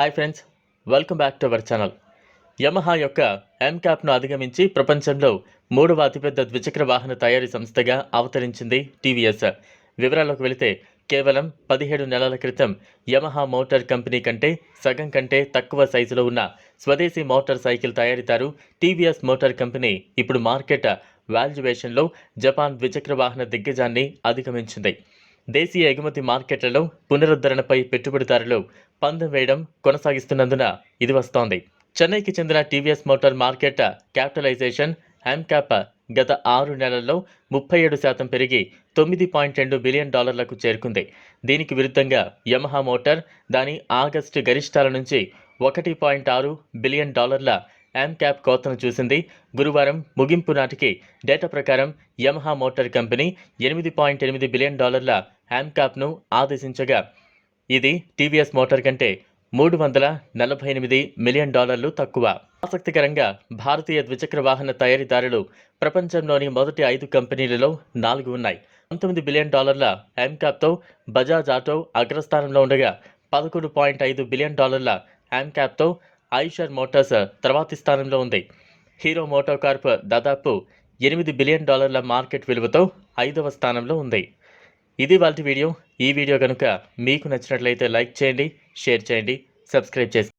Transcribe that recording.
Hi friends welcome back to our channel. Yamaha యొక్క ఎంక్యాప్ను అధిగమించి ప్రపంచంలో మూడవ అతిపెద్ద ద్విచక్ర వాహన తయారీ సంస్థగా అవతరించింది టీవీఎస్. వివరాల్లోకి వెళితే కేవలం పదిహేడు నెలల క్రితం యమహా మోటార్ కంపెనీ కంటే సగం కంటే తక్కువ సైజులో ఉన్న స్వదేశీ మోటార్ సైకిల్ తయారీదారు టీవీఎస్ మోటార్ కంపెనీ ఇప్పుడు మార్కెట్ వాల్యుయేషన్లో జపాన్ ద్విచక్ర వాహన దిగ్గజాన్ని అధిగమించింది. దేశీయ ఎగుమతి మార్కెట్లలో పునరుద్ధరణపై పెట్టుబడిదారులు పందెం వేయడం కొనసాగిస్తున్నందున ఇది వస్తోంది. చెన్నైకి చెందిన టీవీఎస్ మోటార్ మార్కెట్ క్యాపిటలైజేషన్ హ్యామ్క్యాప్ గత ఆరు నెలల్లో ముప్పై ఏడు శాతం పెరిగి తొమ్మిది పాయింట్ రెండు బిలియన్ డాలర్లకు చేరుకుంది. దీనికి విరుద్ధంగా యమహా మోటార్ దాని ఆగస్టు గరిష్టాల నుంచి ఒకటి పాయింట్ ఆరు బిలియన్ డాలర్ల క్యాప్ కోతను చూసింది. గురువారం ముగింపు నాటికి డేటా ప్రకారం యమహా మోటార్ కంపెనీ ఎనిమిది పాయింట్ ఎనిమిది బిలియన్ డాలర్ల క్యాప్ను ఆదేశించగా ఇది టీవీఎస్ మోటార్ కంటే మూడు వందల నలభై ఎనిమిది మిలియన్ డాలర్లు తక్కువ. ఆసక్తికరంగా భారతీయ ద్విచక్ర వాహన తయారీదారులు ప్రపంచంలోని మొదటి ఐదు కంపెనీలలో నాలుగు ఉన్నాయి. పంతొమ్మిది బిలియన్ డాలర్ల యామ్క్యాప్తో బజాజ్ ఆటో అగ్రస్థానంలో ఉండగా పదకొండు పాయింట్ ఐదు బిలియన్ డాలర్ల యామ్క్యాప్తో ఐషర్ మోటార్స్ తర్వాతి స్థానంలో ఉంది. హీరో మోటోకార్ప్ దాదాపు ఎనిమిది బిలియన్ డాలర్ల మార్కెట్ విలువతో ఐదవ స్థానంలో ఉంది. ఇది వాళ్ళ వీడియో. ఈ వీడియో కనుక మీకు నచ్చినట్లయితే లైక్ చేయండి షేర్ చేయండి సబ్స్క్రైబ్ చేసి